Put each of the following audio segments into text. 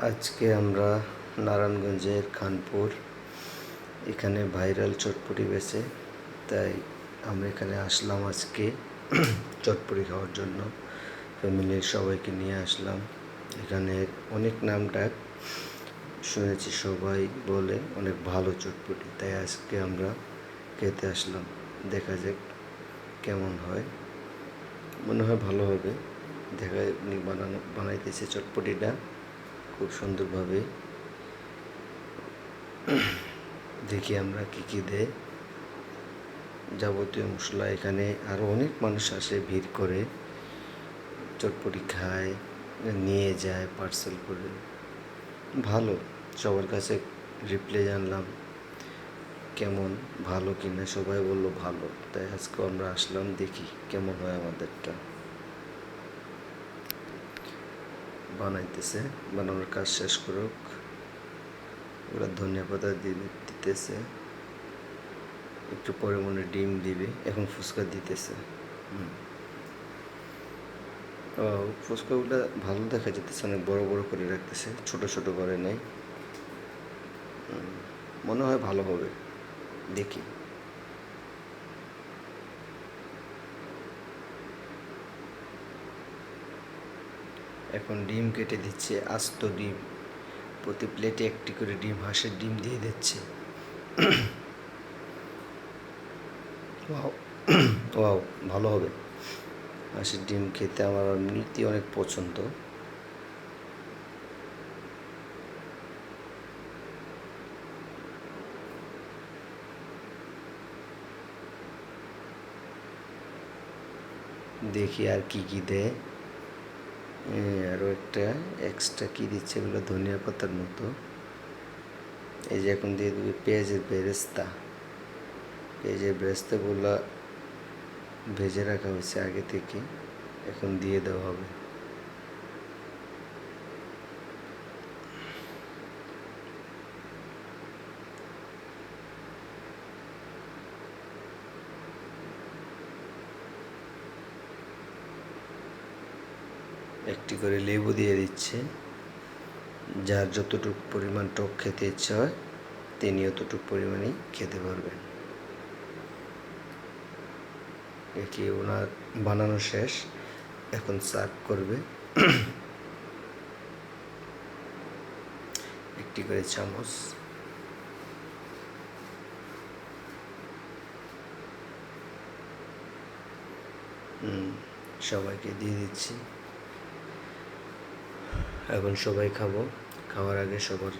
আজকে আমরা নারায়ণগঞ্জের খানপুর। এখানে ভাইরাল চটপটি বেছে তাই আমরা এখানে আসলাম আজকে চটপটি খাওয়ার জন্য। ফ্যামিলির সবাইকে নিয়ে আসলাম। এখানে অনেক নাম ডাক শুনেছি, সবাই বলে অনেক ভালো চটপটি, তাই আজকে আমরা খেতে আসলাম। দেখা যাক কেমন হয়। মনে হয় ভালো হবে। দেখা বানানো, বানাইতেছে চটপটিটা। খুব সুন্দরভাবে দেখি আমরা কি কি দেয়। যাবতীয় মশলা এখানে আরও অনেক মানুষ আসে ভিড় করে। চটপটি খায়, নিয়ে যায় পার্সেল করে। ভালো, সবার কাছে রিপ্লাই জানলাম, কেমন, ভালো কিনা? সবাই বলল ভালো। তাই আজকে আমরা আসলাম দেখি কেমন হয় আমাদেরটা। বানাইতেছে, বানানোর কাজ শেষ করুক। ওরা ধনিয়া পাতা দিতেছে। একটু পরে মনে ডিম দিবে, এখন ফুচকা দিতেছে। ও, ফুচকাগুলো ভালো দেখা যেতেছে অনেক বড় বড় করে রাখতেছে, ছোট ছোট করে নেই। মনে হয় ভালো হবে, দেখি। এখন ডিম কেটে দিচ্ছে আস্ত ডিম। প্রতি প্লেটে একটি করে ডিম হাঁসের ডিম দিয়ে দিচ্ছে। ওয়াও। ওয়াও ভালো হবে। হাঁসের ডিম খেতে আমার এমনিতেই অনেক পছন্দ। দেখি আর কি কি দেয়। আরও একটা এক্সট্রা কী দিচ্ছে এগুলো ধনিয়া পাতার মতো। এই যে এখন দিয়ে দিবে পেঁয়াজের বেরেস্তা। পেঁয়াজের বেরেস্তাগুলো ভেজে রাখা হয়েছে আগে থেকে। এখন দিয়ে দেওয়া হবে। একটি করে লেবু দিয়ে দিচ্ছে। যার যতটুকু পরিমাণ টক খেতে ইচ্ছা হয়, তিনি অতটুকু পরিমাণেই খেতে পারবেন। এটি ওনার বানানো শেষ। এখন সার্ভ করবে। একটি করে চামচ। সবাইকে দিয়ে দিচ্ছি। এখন সবাই খাব। খাওয়ার আগে সবার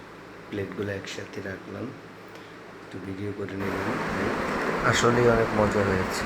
প্লেটগুলো একসাথে রাখলাম। একটু ভিডিও করে নিলাম। আসলেই অনেক মজা হয়েছে।